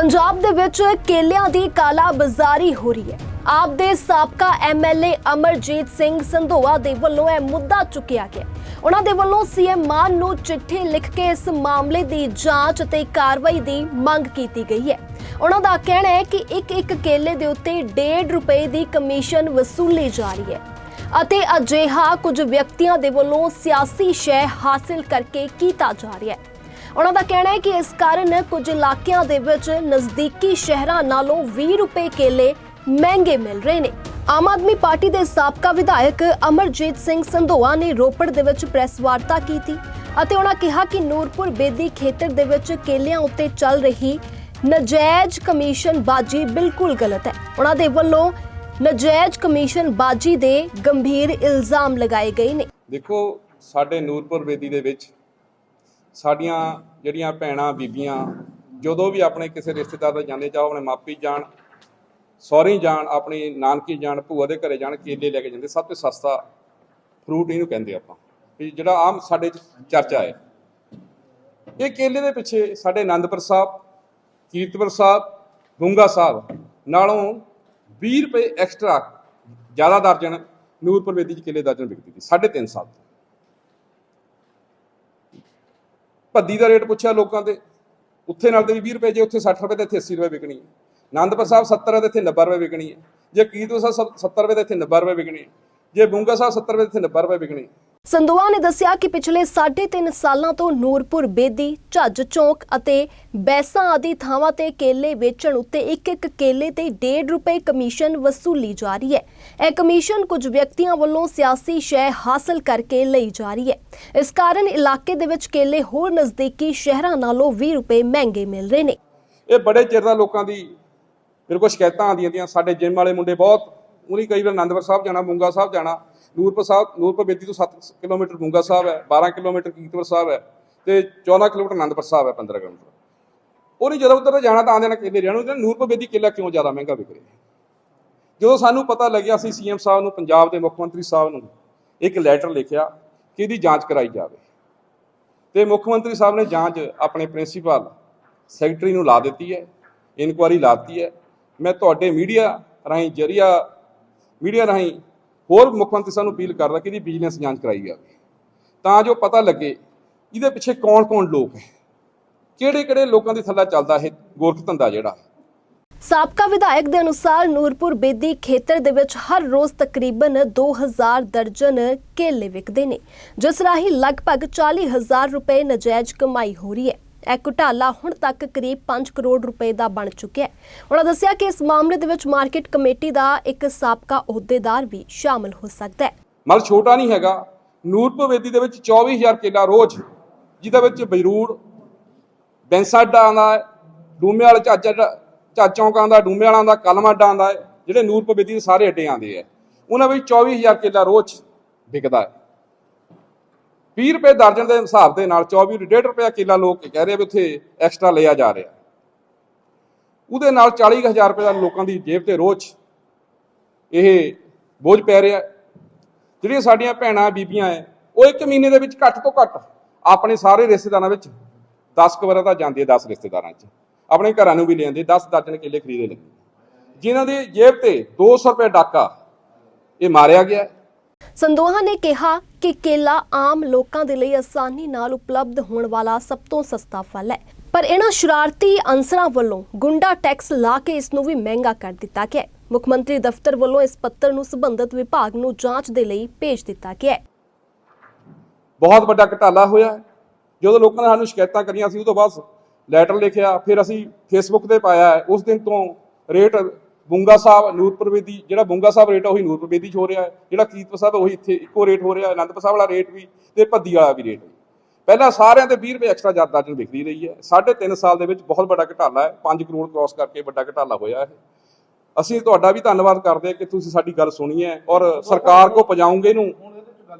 ਪੰਜਾਬ ਦੇ ਵਿੱਚ ਕੇਲਿਆਂ ਦੀ ਕਾਲਾ ਬਾਜ਼ਾਰੀ ਹੋ ਰਹੀ ਹੈ। ਆਪ ਦੇ ਸਾਬਕਾ ਐਮਐਲਏ ਅਮਰਜੀਤ ਸਿੰਘ ਸੰਧੋਆ ਦੇ ਵੱਲੋਂ ਇਹ ਮੁੱਦਾ ਚੁੱਕਿਆ ਗਿਆ। ਉਹਨਾਂ ਦੇ ਵੱਲੋਂ ਸੀਐਮ ਮਾਨ ਨੂੰ ਚਿੱਠੀ ਲਿਖ ਕੇ ਇਸ ਮਾਮਲੇ ਦੀ ਜਾਂਚ ਅਤੇ ਕਾਰਵਾਈ ਦੀ ਮੰਗ ਕੀਤੀ ਗਈ ਹੈ। ਉਹਨਾਂ ਦਾ ਕਹਿਣਾ ਹੈ ਕਿ ਇੱਕ ਇੱਕ ਕੇਲੇ ਦੇ ਉੱਤੇ 1.5 ਰੁਪਏ ਦੀ ਕਮਿਸ਼ਨ ਵਸੂਲੀ ਜਾ ਰਹੀ ਹੈ। ਅਤੇ ਅਜਿਹਾ ਕੁਝ ਵਿਅਕਤੀਆਂ ਦੇ ਵੱਲੋਂ ਸਿਆਸੀ ਸ਼ੈ ਹਾਸਲ ਕਰਕੇ ਕੀਤਾ ਜਾ ਰਿਹਾ ਹੈ। ਉਹਨਾਂ ਦਾ ਕਹਿਣਾ ਹੈ ਕਿ ਇਸ ਕਾਰਨ ਕੁਝ ਇਲਾਕਿਆਂ ਦੇ ਵਿੱਚ ਨਜ਼ਦੀਕੀ ਸ਼ਹਿਰਾਂ ਨਾਲੋਂ 20 ਰੁਪਏ ਕੇਲੇ ਮਹਿੰਗੇ ਮਿਲ ਰਹੇ ਨੇ। ਆਮ ਆਦਮੀ ਪਾਰਟੀ ਦੇ ਸਾਬਕਾ ਵਿਧਾਇਕ ਅਮਰਜੀਤ ਸਿੰਘ ਸੰਧੋਆ ਨੇ ਰੋਪੜ ਦੇ ਵਿੱਚ ਪ੍ਰੈਸ ਵਾਰਤਾ ਕੀਤੀ ਅਤੇ ਉਹਨਾਂ ਕਿਹਾ ਕਿ ਨੂਰਪੁਰ ਬੇਦੀ ਖੇਤਰ ਦੇ ਵਿੱਚ ਕੇਲਿਆਂ ਉੱਤੇ ਚੱਲ ਰਹੀ ਨਜਾਇਜ਼ ਕਮਿਸ਼ਨ ਬਾਜੀ ਬਿਲਕੁਲ ਗਲਤ ਹੈ। ਉਹਨਾਂ ਦੇ ਵੱਲੋਂ ਨਜਾਇਜ਼ ਕਮਿਸ਼ਨ ਬਾਜੀ ਦੇ ਗੰਭੀਰ ਇਲਜ਼ਾਮ ਲਗਾਏ ਗਏ ਨੇ। ਦੇਖੋ, ਸਾਡੇ ਨੂਰਪੁਰ ਬੇਦੀ ਦੇ ਵਿੱਚ ਸਾਡੀਆਂ ਜਿਹੜੀਆਂ ਭੈਣਾਂ, ਬੀਬੀਆਂ, ਜਦੋਂ ਵੀ ਆਪਣੇ ਕਿਸੇ ਰਿਸ਼ਤੇਦਾਰ ਦੇ ਜਾਂਦੇ, ਚਾਹੋ ਆਪਣੇ ਮਾਪੀ ਜਾਣ, ਸਹੁਰੇ ਜਾਣ, ਆਪਣੀ ਨਾਨਕੀ ਜਾਣ, ਭੂਆ ਦੇ ਘਰੇ ਜਾਣ, ਕੇਲੇ ਲੈ ਕੇ ਜਾਂਦੇ, ਸਭ ਤੋਂ ਸਸਤਾ ਫਰੂਟ ਇਹਨੂੰ ਕਹਿੰਦੇ ਆਪਾਂ। ਜਿਹੜਾ ਆਮ ਸਾਡੇ ਚ ਚਰਚਾ ਹੈ। ਇਹ ਕੇਲੇ ਦੇ ਪਿੱਛੇ ਸਾਡੇ ਆਨੰਦਪੁਰ ਸਾਹਿਬ, ਕੀਰਤਪੁਰ ਸਾਹਿਬ, ਗੁੰਗਾ ਸਾਹਿਬ, ਨਾਲੋਂ 20 ਰੁਪਏ ਐਕਸਟਰਾ ਜ਼ਿਆਦਾ ਦਰਜਨ ਨੂਰਪੁਰ ਬੇਦੀ ਚ ਕੇਲੇ ਦਰਜਨ ਵਿਕਦੀ ਸੀ 3.5 ਸਾਲ ਤੋਂ ਭੱਦੀ ਦਾ ਰੇਟ ਪੁੱਛਿਆ ਲੋਕਾਂ ਦੇ ਉੱਥੇ ਨਾਲ ਤੇ ਵੀ 20 ਰੁਪਏ ਜੇ, ਉੱਥੇ 60 ਰੁਪਏ ਤੇ ਇੱਥੇ 80 ਰੁਪਏ ਵਿਕਣੀ ਹੈ। ਆਨੰਦਪੁਰ ਸਾਹਿਬ 70 ਹੈ ਤੇ ਇੱਥੇ 90 ਰੁਪਏ ਵਿਕਣੀ ਹੈ। ਜੇ ਕੀਰਤਪੁਰ ਸਾਹਿਬ 70 ਰੁਪਏ ਤੇ ਇੱਥੇ 90 ਰੁਪਏ ਵਿਕਣੀ ਹੈ। ਜੇ ਬੁੰਗਾ ਸਾਹਿਬ 70 ਰੁਪਏ ਤੇ ਇੱਥੇ 90 ਰੁਪਏ ਵਿਕਣੀ ਹੈ। ਸੰਦੋਆ ਨੇ ਦੱਸਿਆ ਕਿ ਪਿਛਲੇ 3.5 ਸਾਲਾਂ ਤੋਂ ਨੂਰਪੁਰ ਬੇਦੀ, ਝੱਜ ਚੌਕ ਅਤੇ ਬੈਸਾਂ ਆਦਿ ਥਾਵਾਂ ਤੇ ਕੇਲੇ ਵੇਚਣ ਉੱਤੇ ਇੱਕ ਇੱਕ ਕੇਲੇ ਤੇ 1.5 ਰੁਪਏ ਕਮਿਸ਼ਨ ਵਸੂਲੀ ਜਾ ਰਹੀ ਹੈ। ਇਹ ਕਮਿਸ਼ਨ ਕੁਝ ਵਿਅਕਤੀਆਂ ਵੱਲੋਂ ਸਿਆਸੀ ਸ਼ੈ ਹਾਸਲ ਕਰਕੇ ਲਈ ਜਾ ਰਹੀ ਹੈ। ਇਸ ਕਾਰਨ ਇਲਾਕੇ ਦੇ ਵਿੱਚ ਕੇਲੇ ਹੋਰ ਨਜ਼ਦੀਕੀ ਸ਼ਹਿਰਾਂ ਨਾਲੋਂ 20 ਰੁਪਏ ਮਹਿੰਗੇ ਮਿਲ ਰਹੇ ਨੇ। ਇਹ ਬੜੇ ਚਿਰ ਦਾ ਲੋਕਾਂ ਦੀ ਮੇਰੇ ਕੋਲ ਸ਼ਿਕਾਇਤਾਂ ਆਉਂਦੀਆਂ ਦੀਆਂ ਸਾਡੇ ਜਿਮ ਵਾਲੇ ਮੁੰਡੇ ਬਹੁਤ ਉਹਨੇ ਕਈ ਵਾਰ ਆਨੰਦਪੁਰ ਸਾਹਿਬ ਜਾਣਾ ਬੁੰਗਾ ਸਾਹਿਬ ਜਾਣਾ। ਨੂਰਪੁਰ ਸਾਹਿਬ, ਨੂਰਪੁਰ ਬੇਦੀ ਤੋਂ 7 ਕਿਲੋਮੀਟਰ ਬੁੰਗਾ ਸਾਹਿਬ ਹੈ 12 ਕਿਲੋਮੀਟਰ ਕੀਰਤਪੁਰ ਸਾਹਿਬ ਹੈ ਤੇ 14 ਕਿਲੋਮੀਟਰ ਆਨੰਦਪੁਰ ਸਾਹਿਬ ਹੈ 15 ਕਿਲੋਮੀਟਰ। ਉਹਨੇ ਜਦੋਂ ਉੱਧਰ ਜਾਣਾ ਤਾਂ ਆਂਦੇ ਨਾਲ ਕੇਲੇ ਰਹਿਣ ਉਹਨੇ ਨੂਰਪੁਰ ਬੇਦੀ ਕੇਲਾ ਕਿਉਂ ਜ਼ਿਆਦਾ ਮਹਿੰਗਾ ਵਿਕ ਰਿਹਾ? ਜਦੋਂ ਸਾਨੂੰ ਪਤਾ ਲੱਗਿਆ ਸੀ ਸੀਐਮ ਸਾਹਿਬ ਨੂੰ, ਪੰਜਾਬ ਦੇ ਮੁੱਖ ਮੰਤਰੀ ਸਾਹਿਬ ਨੂੰ ਇੱਕ ਲੈਟਰ ਲਿਖਿਆ ਕਿ ਇਹਦੀ ਜਾਂਚ ਕਰਾਈ ਜਾਵੇ। ਤੇ ਮੁੱਖ ਮੰਤਰੀ ਸਾਹਿਬ ਨੇ ਜਾਂਚ ਆਪਣੇ ਪ੍ਰਿੰਸੀਪਲ ਸੈਕਟਰੀ ਨੂੰ ਲਾ ਦਿੱਤੀ ਹੈ ਇਨਕੁਆਰੀ ਲਾਤੀ ਹੈ। ਮੈਂ ਤੁਹਾਡੇ ਮੀਡੀਆ ਰਾਹੀਂ ਜਰੀਆ ਮੀਡੀਆ ਰਾਹੀਂ ਹੋਰ ਮੁੱਖ ਮੰਤਰੀ ਸਾਹਿਬ ਅਪੀਲ ਕਰਦਾ ਕਿ ਇਹਦੀ ਵਿਜੀਲੈਂਸ ਜਾਂਚ ਕਰਾਈ ਜਾਵੇ। ਤਾਂ ਜੋ ਪਤਾ ਲੱਗੇ ਇਹਦੇ ਪਿੱਛੇ ਕੌਣ-ਕੌਣ ਲੋਕ ਹੈ, ਕਿਹੜੇ-ਕਿਹੜੇ ਲੋਕਾਂ ਦੀ ਥੱਲਾ ਚੱਲਦਾ ਇਹ ਗੋਰਖ ਧੰਦਾ ਜਿਹੜਾ ਸਾਬਕਾ ਵਿਧਾਇਕ ਦੇ ਅਨੁਸਾਰ ਨੂਰਪੁਰ ਬੇਦੀ ਖੇਤਰ ਦੇ ਵਿੱਚ ਹਰ ਰੋਜ਼ ਤਕਰੀਬਨ 2000 ਦਰਜਨ ਕੇਲੇ ਵਿਕਦੇ ਨੇ, ਜਿਸ ਰਾਹੀਂ ਲਗਭਗ 40000 ਰੁਪਏ ਨਜਾਇਜ਼ ਕਮਾਈ ਹੋ ਰਹੀ ਹੈ। ਇਹ ਘੁਟਾਲਾ ਹੁਣ ਤੱਕ ਕਰੀਬ 5 ਕਰੋੜ ਰੁਪਏ ਦਾ ਬਣ ਚੁੱਕਿਆ ਹੈ। ਉਹਨਾਂ ਦੱਸਿਆ ਕਿ ਇਸ ਮਾਮਲੇ ਦੇ ਵਿੱਚ ਮਾਰਕੀਟ ਕਮੇਟੀ ਦਾ ਇੱਕ ਸਾਬਕਾ ਅਹੁਦੇਦਾਰ ਵੀ ਸ਼ਾਮਲ ਹੋ ਸਕਦਾ ਹੈ। ਮਲ ਛੋਟਾ ਨਹੀਂ ਹੈਗਾ ਨੂਰਪੁਰ ਬੇਦੀ ਦੇ ਵਿੱਚ 24000 ਕਿੱਲਾ ਰੋਜ਼, ਜਿਹਦੇ ਵਿੱਚ ਬਜਰੂੜ ਬੈਂਸਾ ਅੱਡਾ ਆਉਂਦਾ ਹੈ ਡੂਮੇ ਵਾਲੇ ਚਾਚਾ ਚਾਚੌਂਕਾਂ ਦਾ ਡੂਮੇ ਵਾਲਾਂ ਦਾ ਕਲਮ ਅੱਡਾ ਆਉਂਦਾ ਹੈ ਜਿਹੜੇ ਨੂਰਪੁਰ ਬੇਦੀ ਦੇ ਸਾਰੇ ਅੱਡੇ ਆਉਂਦੇ ਆ। ਉਹਨਾਂ ਵਿੱਚ 24000 ਕਿੱਲਾ ਰੋਜ਼ ਵਿਕਦਾ ਹੈ। 20 ਰੁਪਏ ਦਰਜਨ ਦੇ ਹਿਸਾਬ ਦੇ ਨਾਲ 24 1.5 ਰੁਪਏ ਕਿੱਲਾ ਲੋਕ ਕਹਿ ਰਹੇ ਵੀ ਉੱਥੇ ਐਕਸਟਰਾ ਲਿਆ ਜਾ ਰਿਹਾ। ਉਹਦੇ ਨਾਲ 40000 ਰੁਪਏ ਦਾ ਲੋਕਾਂ ਦੀ ਜੇਬ ਤੇ ਰੋਜ਼ ਇਹ ਬੋਝ ਪੈ ਰਿਹਾ। ਜਿਹੜੀਆਂ ਸਾਡੀਆਂ ਭੈਣਾਂ, ਬੀਬੀਆਂ ਐ, ਉਹ ਇੱਕ ਮਹੀਨੇ ਦੇ ਵਿੱਚ ਘੱਟ ਤੋਂ ਘੱਟ ਆਪਣੇ ਸਾਰੇ ਰਿਸ਼ਤੇਦਾਰਾਂ ਵਿੱਚ 10 ਕਵਰਾਂ ਤਾਂ ਜਾਂਦੇ 10 ਰਿਸ਼ਤੇਦਾਰਾਂ 'ਚ। ਆਪਣੇ ਘਰਾਂ ਨੂੰ ਵੀ ਲਿਆਂਦੇ ਜਾਂਦੇ 10 ਦਰਜਨ ਕਿੱਲੇ ਖਰੀਦੇ ਲੈਂਦੇ ਜਿਨ੍ਹਾਂ ਦੀ ਜੇਬ ਤੇ 200 ਰੁਪਏ ਡਾਕਾ ਇਹ ਮਾਰਿਆ ਗਿਆ। ਸੰਦੋਹਾ ਨੇ ਕਿਹਾ ਕਿ ਕੇਲਾ ਆਮ ਲੋਕਾਂ ਦੇ ਲਈ ਆਸਾਨੀ ਨਾਲ ਉਪਲਬਧ ਹੋਣ ਵਾਲਾ ਸਭ ਤੋਂ ਸਸਤਾ ਫਲ ਹੈ। ਪਰ ਇਹਨਾਂ ਸ਼ਰਾਰਤੀ ਅੰਸਰਾਂ ਵੱਲੋਂ ਗੁੰਡਾ ਟੈਕਸ ਲਾ ਕੇ ਇਸ ਨੂੰ ਵੀ ਮਹਿੰਗਾ ਕਰ ਦਿੱਤਾ ਗਿਆ ਮੁੱਖ ਮੰਤਰੀ ਦਫ਼ਤਰ ਵੱਲੋਂ ਇਸ ਪੱਤਰ ਨੂੰ ਸੰਬੰਧਿਤ ਵਿਭਾਗ ਨੂੰ ਜਾਂਚ ਦੇ ਲਈ ਭੇਜ ਦਿੱਤਾ ਗਿਆ ਬਹੁਤ ਵੱਡਾ ਘਟਾਲਾ ਹੋਇਆ ਜਦੋਂ ਲੋਕਾਂ ਨੇ ਸਾਨੂੰ ਸ਼ਿਕਾਇਤਾਂ ਕਰੀਆਂ ਸੀ ਉਹ ਤੋਂ ਬਾਅਦ ਲੈਟਰ ਲਿਖਿਆ, ਫਿਰ ਅਸੀਂ ਫੇਸਬੁੱਕ ਤੇ ਪਾਇਆ ਉਸ ਦਿਨ ਤੋਂ ਰੇਟ ਬੁੰਗਾ ਸਾਹਿਬ ਨੂਰਪੁਰ ਬੇਦੀ ਜਿਹੜਾ ਬੁੰਗਾ ਸਾਹਿਬ ਰੇਟ ਹੈ ਉਹੀ ਨੂਰਪੁਰ ਬੇਦੀ 'ਚ ਹੋ ਰਿਹਾ ਹੈ। ਜਿਹੜਾ ਕੀਰਤਪੁਰ ਸਾਹਿਬ ਉਹੀ ਇੱਥੇ ਇੱਕੋ ਰੇਟ ਹੋ ਰਿਹਾ ਹੈ। ਅਨੰਦਪੁਰ ਸਾਹਿਬ ਵਾਲਾ ਰੇਟ ਵੀ ਤੇ ਭੱਦੀ ਵਾਲਾ ਵੀ ਰੇਟ ਪਹਿਲਾਂ ਸਾਰਿਆਂ ਤੇ 20 ਰੁਪਏ ਐਕਸਟਰਾ ਜ਼ਿਆਦਾ ਦਰਜਨ ਵਿਕਦੀ ਰਹੀ ਹੈ। ਸਾਢੇ ਤਿੰਨ ਸਾਲ ਦੇ ਵਿੱਚ ਬਹੁਤ ਵੱਡਾ ਘਟਾਲਾ ਹੈ। 5 ਕਰੋੜ ਕ੍ਰਾਸ ਕਰਕੇ ਵੱਡਾ ਘਟਾਲਾ ਹੋਇਆ ਹੈ। ਅਸੀਂ ਤੁਹਾਡਾ ਵੀ ਧੰਨਵਾਦ ਕਰਦੇ ਹਾਂ ਕਿ ਤੁਸੀਂ ਸਾਡੀ ਗੱਲ ਸੁਣੀ ਹੈ ਔਰ ਸਰਕਾਰ ਕੋ ਪਹੁੰਚਾਉਂਗੇ ਇਹਨੂੰ।